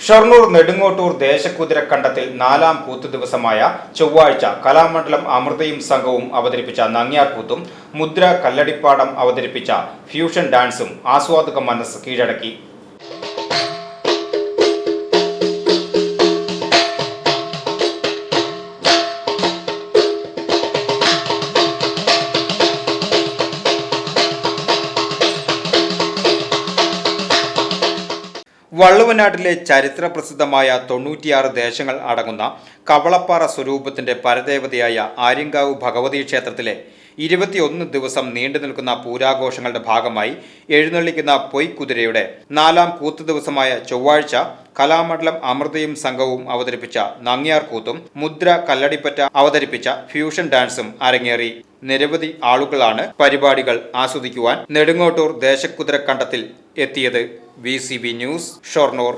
Shoranur Nedungottur ദേശക്കുതിരക്കണ്ടത്തിൽ നാലാം കൂത്തു ദിവസമായ ചൊവ്വാഴ്ച കലാമണ്ഡലം അമൃതയും സംഘവും അവതരിപ്പിച്ച നങ്ങ്യാർകൂത്തും മുദ്ര കല്ലടിപ്പാടം അവതരിപ്പിച്ച ഫ്യൂഷൻ ഡാൻസും ആസ്വാദക മനസ്സ് കീഴടക്കി. വള്ളുവനാട്ടിലെ ചരിത്ര പ്രസിദ്ധമായ തൊണ്ണൂറ്റിയാറ് ദേശങ്ങൾ അടങ്ങുന്ന കവളപ്പാറ സ്വരൂപത്തിന്റെ പരദേവതയായ ആര്യങ്കാവ് ഭഗവതി ക്ഷേത്രത്തിലെ ഇരുപത്തിയൊന്ന് ദിവസം നീണ്ടു നിൽക്കുന്ന പൂരാഘോഷങ്ങളുടെ ഭാഗമായി എഴുന്നള്ളിക്കുന്ന പൊയ്ക്കുതിരയുടെ നാലാം കൂത്തു ദിവസമായ ചൊവ്വാഴ്ച കലാമണ്ഡലം അമൃതയും സംഘവും അവതരിപ്പിച്ച നങ്ങിയാർ കൂത്തും മുദ്ര കല്ലടിപ്പറ്റ അവതരിപ്പിച്ച ഫ്യൂഷൻ ഡാൻസും അരങ്ങേറി. നിരവധി ആളുകളാണ് പരിപാടികൾ ആസ്വദിക്കുവാൻ നെടുങ്ങോട്ടൂർ ദേശക്കുതിരക്കണ്ടത്തിൽ എത്തിയത്. V C B news Shoranur